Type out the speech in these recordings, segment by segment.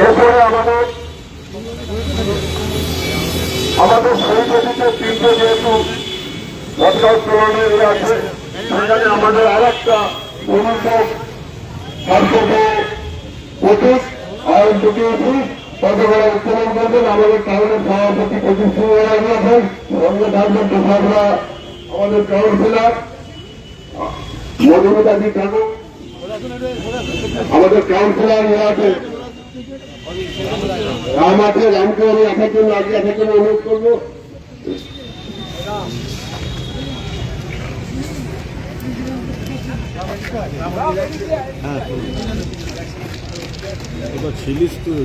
এরপরে আমাদের আমাদের শহীদ তিনটে যেহেতু উত্তোলনের ইয়ে আছে, সেখানে আমাদের আর একটা অনুভব কর্তব্য অতীত আইন দুটি আমাদের টাউনের সভাপতি পঁচিশ আছেন সঙ্গে আমাদের কাউন্সিলার মধুমিতাজি ঠাকুর আমাদের কাউন্সিলর ইয়ে আছে রাম আছে, রামকে আমি আসার জন্য আগে আসার জন্য অনুরোধ করব। ছিলিস তুই।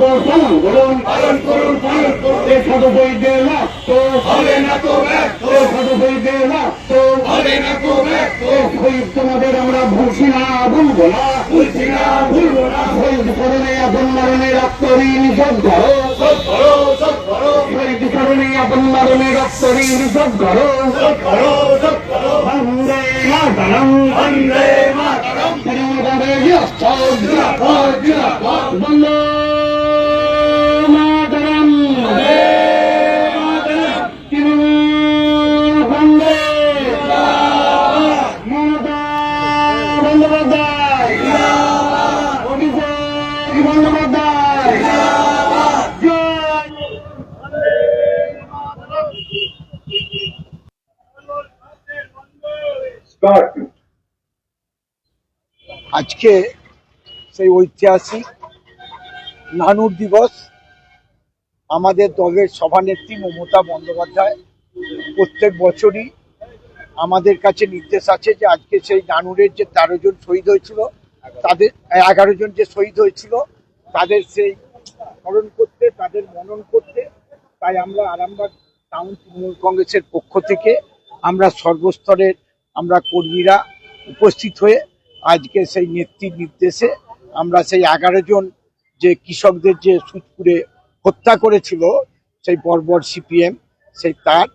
করুন পালন করুন পালন করুন এ সাধু বই দে না তো হবে না তো এ সাধু বই দে না তো হবে না তো ব্যর্থ শহীদ তোমাদের আমরা ভুলছি না ভুলবো না ভুলছি না ভুলবো না শহীদ করণে আপন মরণে রক্ত ঋণ সব করো সব করো সব করো শহীদ করণে আপন মরণে রক্ত ঋণ সব করো সব করো সব করো বন্দে মাতরম বন্দে মাতরম বন্দে জিন্দাবাদ বন্দে আজকে সেই ঐতিহাসিক নানুর দিবস আমাদের দলের সভানেত্রী মমতা বন্দ্যোপাধ্যায় প্রত্যেক বছরই আমাদের কাছে নির্দেশ আছে যে আজকে সেই নানুরের যে তেরো জন শহীদ হয়েছিল, তাদের, এগারো জন যে শহীদ হয়েছিল, তাদের সেই স্মরণ করতে, তাদের মনন করতে, তাই আমরা আরামবাগ টাউন তৃণমূল কংগ্রেসের পক্ষ থেকে আমরা সর্বস্তরের আমরা কর্মীরা উপস্থিত হয়ে আজকে সেই নেত্রীর নির্দেশে আমরা সেই এগারো জন যে কৃষকদের যে সুদপুরে হত্যা করেছিল, সেই বর্বর সিপিএম, সেই তার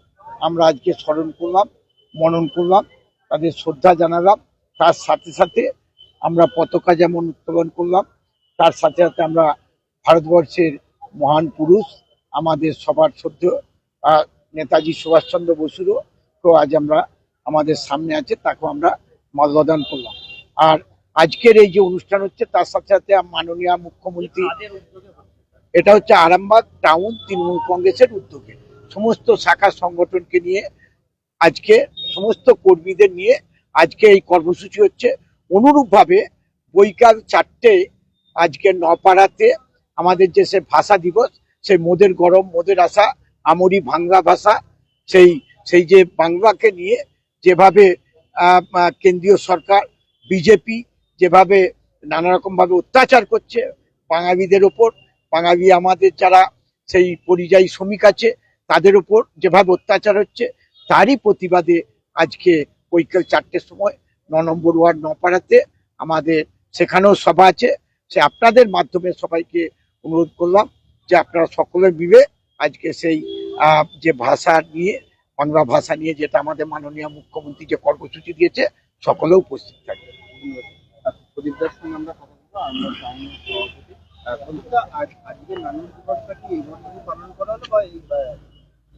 আমরা আজকে স্মরণ করলাম, মনন করলাম, তাদের শ্রদ্ধা জানালাম। তার সাথে সাথে আমরা পতাকা যেমন উত্তোলন করলাম, তার সাথে সাথে আমরা ভারতবর্ষের মহান পুরুষ, আমাদের সবার শ্রদ্ধ নেতাজি সুভাষচন্দ্র বসুরও, তো আজ আমরা আমাদের সামনে আছে, তাকেও আমরা মাল্যদান করলাম। আর আজকের এই যে অনুষ্ঠান হচ্ছে, তার সাথে সাথে মাননীয় মুখ্যমন্ত্রী, এটা হচ্ছে আরামবাগ টাউন তৃণমূল কংগ্রেসের উদ্যোগে। সমস্ত শাখা সংগঠনকে নিয়ে আজকে, সমস্ত কর্মীদের নিয়ে আজকে এই কর্মসূচি হচ্ছে। অনুরূপভাবে বৈকাল চারটে আজকে নপাড়াতে আমাদের যে সে ভাষা দিবস, সেই মোদের গরম, মোদের আশা, আমরি বাংলা ভাষা, সেই সেই যে বাংলাকে নিয়ে যেভাবে কেন্দ্রীয় সরকার, বিজেপি যেভাবে নানা রকম ভাবে অত্যাচার করছে বাঙালিদের ওপর, বাঙালি আমাদের যারা সেই পরিযায়ী শ্রমিক আছে, তাদের ওপর যেভাবে অত্যাচার হচ্ছে, তারই প্রতিবাদে আজকে বৈকাল চারটের সময় ন নম্বর ওয়ার্ড নপাড়াতে আমাদের সেখানেও সভা আছে। সে আপনাদের মাধ্যমে সবাইকে অনুরোধ করলাম যে আপনারা সকলের মিলে আজকে সেই যে ভাষা নিয়ে বাংলা ভাষা নিয়ে যেটা আমাদের মাননীয় মুখ্যমন্ত্রী যে কর্মসূচি দিয়েছে সকলে উপস্থিত থাকবে। প্রদীপ দাস সঙ্গে আমরা কথা বলব আমরা টাউনের সভাপতি। আহ, প্রদীপ দা, আজ আজকে নানুর দিবসটা কি এই বছরই পালন করা হলো বা এই বা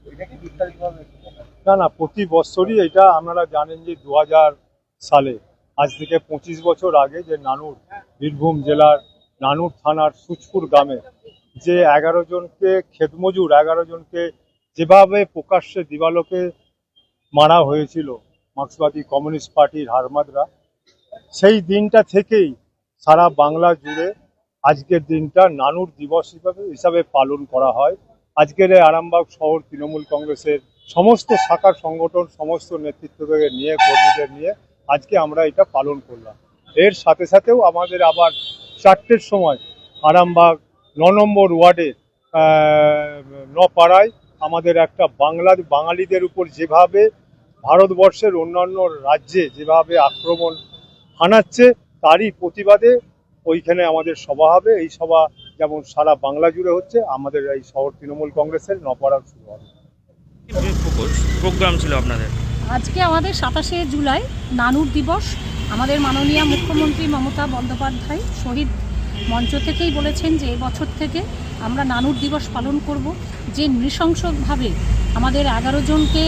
এটা কি বিস্তারিতভাবে একটু বলেন? না না প্রতি বছরই এটা আপনারা জানেন যে দু হাজার সালে আজ থেকে পঁচিশ বছর আগে যে নানুর বীরভূম জেলার নানুর থানার সুচপুর গ্রামে যে এগারো জনকে খেতমজুর এগারো জনকে যেভাবে প্রকাশ্যে দিবালোকে মারা হয়েছিল মার্ক্সবাদী কমিউনিস্ট পার্টির হারমাদরা, সেই দিনটা থেকেই সারা বাংলা জুড়ে আজকের দিনটা নানুর দিবস হিসাবে হিসাবে পালন করা হয়। আজকের এই আরামবাগ শহর তৃণমূল কংগ্রেসের সমস্ত শাখার সংগঠন, সমস্ত নেতৃত্বকে নিয়ে, কর্মীদের নিয়ে আজকে আমরা এটা পালন করলাম। এর সাথে সাথেও আমাদের আবার চারটের সময় আরামবাগ ন নম্বর ওয়ার্ডে নপাড়ায় আমাদের একটা বাংলা বাঙালিদের উপর যেভাবে ভারতবর্ষের অন্যান্য রাজ্যে যেভাবে আক্রমণ হানাচ্ছে তারই প্রতিবাদে ওইখানে আমাদের সভা হবে। এই সভা যেমন সারা বাংলা জুড়ে হচ্ছে আমাদের এই শহর তৃণমূল কংগ্রেসের নপাড়া শুরু হবে। প্রোগ্রাম ছিল আপনাদের? আজকে আমাদের সাতাশে জুলাই নানুর দিবস। আমাদের মাননীয় মুখ্যমন্ত্রী মমতা বন্দ্যোপাধ্যায় শহীদ মঞ্চ থেকেই বলেছেন যে এবছর থেকে আমরা নানুর দিবস পালন করব। যে নৃশংসভাবে আমাদের এগারো জনকে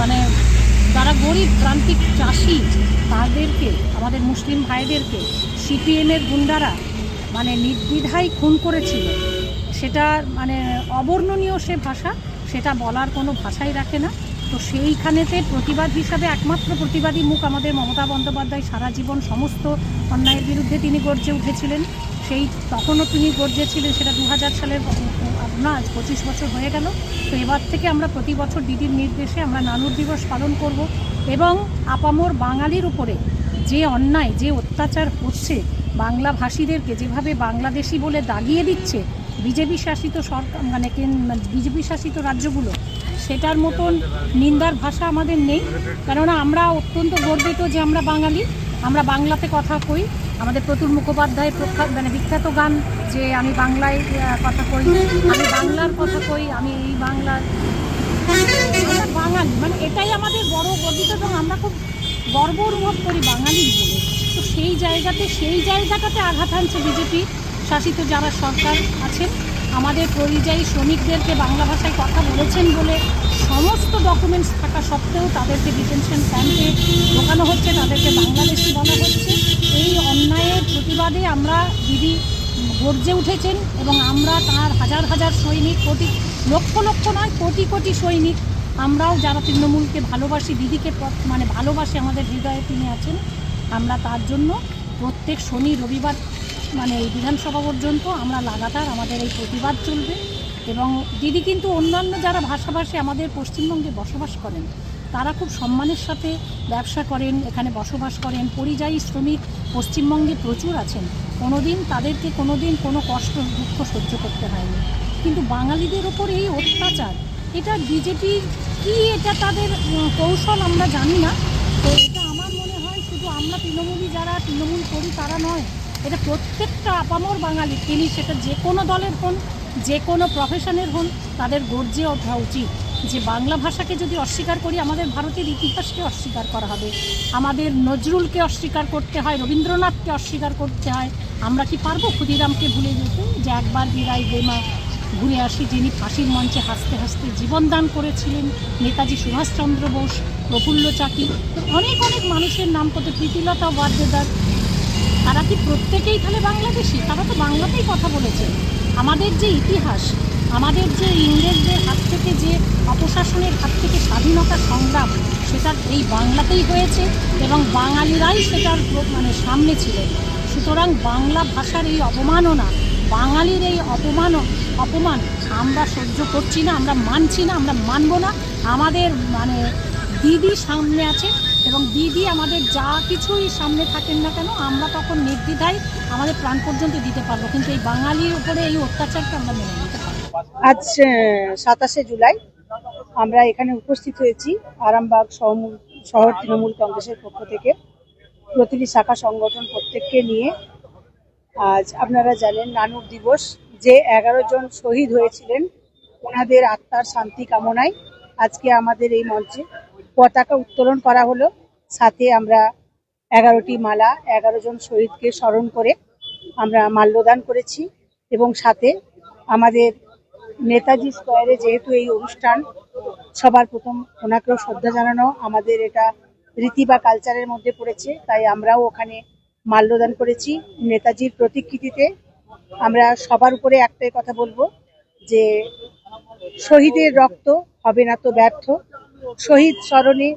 মানে যারা গরিব প্রান্তিক চাষি, তাদেরকে, আমাদের মুসলিম ভাইদেরকে সিপিএমের গুন্ডারা মানে নির্দ্বিধায় খুন করেছিল। সেটা মানে অবর্ণনীয় সে ভাষা, সেটা বলার কোনো ভাষাই রাখে না। তো সেইখানেতে প্রতিবাদ হিসাবে একমাত্র প্রতিবাদী মুখ আমাদের মমতা বন্দ্যোপাধ্যায় সারা জীবন সমস্ত অন্যায়ের বিরুদ্ধে তিনি গর্জে উঠেছিলেন। সেই তখনও তিনি গর্জেছিলেন, সেটা দু হাজার সালের না পঁচিশ বছর হয়ে গেল। তো এবার থেকে আমরা প্রতি বছর দিদির নির্দেশে আমরা নানুর দিবস পালন করব এবং আপামর বাঙালির উপরে যে অন্যায়, যে অত্যাচার হচ্ছে, বাংলা ভাষীদেরকে যেভাবে বাংলাদেশি বলে দাগিয়ে দিচ্ছে, বিজেপি শাসিত সরকার মানে বিজেপি শাসিত রাজ্যগুলো, সেটার মতন নিন্দার ভাষা আমাদের নেই। কেননা আমরা অত্যন্ত গর্বিত যে আমরা বাঙালি। আমরা বাংলাতে কথা কই। আমাদের প্রতুল মুখোপাধ্যায় প্রখ্যাত মানে বিখ্যাত গান যে আমি বাংলায় কথা কই, আমি বাংলার কথা কই, আমি এই বাংলার। বাঙালি মানে এটাই আমাদের বড় গর্বিত এবং আমরা খুব গর্ব অনুভব করি বাঙালি বলে তো সেই জায়গাতে, সেই জায়গাটাতে আঘাত আনছে বিজেপি, শাসিত যারা সরকার আছেন, আমাদের পরিযায়ী শ্রমিকদেরকে বাংলা ভাষায় কথা বলেছেন বলে সমস্ত ডকুমেন্টস থাকা সত্ত্বেও তাদেরকে ডিটেনশন ক্যাম্পে ঢোকানো হচ্ছে, তাদেরকে বাংলাদেশি বলা হচ্ছে। এই অন্যায়ের প্রতিবাদে আমরা দিদি গর্জে উঠেছেন এবং আমরা তার হাজার হাজার সৈনিক, কোটি, লক্ষ লক্ষ নয়, কোটি কোটি সৈনিক, আমরাও যারা তৃণমূলকে ভালোবাসি, দিদিকে মানে ভালোবাসি আমাদের হৃদয়ে তিনি আছেন, আমরা তার জন্য প্রত্যেক শনি, রবিবার মানে এই বিধানসভা পর্যন্ত আমরা লাগাতার আমাদের এই প্রতিবাদ চলবে। এবং দিদি কিন্তু অন্যান্য যারা ভাষাভাষী আমাদের পশ্চিমবঙ্গে বসবাস করেন, তারা খুব সম্মানের সাথে ব্যবসা করেন, এখানে বসবাস করেন। পরিযায়ী শ্রমিক পশ্চিমবঙ্গে প্রচুর আছেন। কোনোদিন তাদেরকে কোনোদিন কোনো কষ্ট, দুঃখ সহ্য করতে হয়নি। কিন্তু বাঙালিদের ওপর এই অত্যাচার, এটা বিজেপি কি এটা তাদের কৌশল আমরা জানি না। তো এটা আমার মনে হয় শুধু আমরা তৃণমূলী যারা তৃণমূল করি তারা নয়, এটা প্রত্যেকটা আপামর বাঙালি, তিনি সেটা যে কোনো দলের হন যে কোনো প্রফেশনের হন, তাদের গর্জে ওঠা উচিত। যে বাংলা ভাষাকে যদি অস্বীকার করি, আমাদের ভারতের ইতিহাসকে অস্বীকার করা হবে। আমাদের নজরুলকে অস্বীকার করতে হয়, রবীন্দ্রনাথকে অস্বীকার করতে হয়। আমরা কি পারব ক্ষুদিরামকে ভুলে যেতে? যে একবার বিদায় বেমা ঘুরে আসি, যিনি ফাঁসির মঞ্চে হাসতে হাসতে জীবনদান করেছিলেন, নেতাজি সুভাষচন্দ্র বোস, প্রফুল্ল চাকি। অনেক অনেক মানুষের নাম কত প্রীতিলতা ওয়াদ্দেদার তারা কি প্রত্যেকেই তাহলে বাংলাদেশি? তারা তো বাংলাতেই কথা বলেছে। আমাদের যে ইতিহাস, আমাদের যে ইংরেজদের হাত থেকে যে অপশাসনের হাত থেকে স্বাধীনতা সংগ্রাম সেটা এই বাংলাতেই হয়েছে এবং বাঙালিরাই সেটার মানে সামনে ছিলেন। সুতরাং বাংলা ভাষার এই অবমাননা, বাঙালির এই অপমান অপমান আমরা সহ্য করছি না, আমরা মানছি না, আমরা মানব না। আমাদের মানে দিদি সামনে আছে এবং দিদি আমাদের যা কিছুই সামনে থাকেন না কেন, আমরা তখন নির্দ্বিধায় আমাদের প্রাণ পর্যন্ত দিতে পারব। কিন্তু এই বাঙালির উপরে এই অত্যাচারটা আমরা মেনে নিতে আজ সাতাশে জুলাই, আমরা এখানে উপস্থিত হয়েছি আরামবাগ শহর তৃণমূল কংগ্রেসের পক্ষ থেকে। প্রতিটি শাখা সংগঠন প্রত্যেককে নিয়ে আজ আপনারা জানেন নানুর দিবস, যে এগারো জন শহীদ হয়েছিলেন, ওনাদের আত্মার শান্তি কামনায় আজকে আমাদের এই মঞ্চে পতাকা উত্তোলন করা হলো। সাথে আমরা এগারোটি মালা, এগারো জন শহীদকে স্মরণ করে আমরা মাল্যদান করেছি এবং সাথে আমাদের নেতাজি স্কোয়ারে যেহেতু এই অনুষ্ঠান, সবার প্রথম ওনাকেও শ্রদ্ধা জানানো, আমাদের এটা রীতি বা কালচারের মধ্যে পড়েছে, তাই আমরাও ওখানে মাল্যদান করেছি। নেতাজির প্রতিকৃতিতে আমরা সবার উপরে একটাই কথা বলব যে শহীদের রক্ত হবে না তো ব্যর্থ শহীদ স্মরণে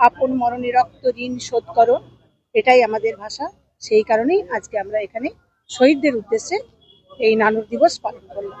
আপন মরণে রক্ত ঋণ শোধ করো। এটাই আমাদের ভাষা। সেই কারণেই আজকে আমরা এখানে শহীদদের উদ্দেশ্যে এই নানুর দিবস পালন করলাম।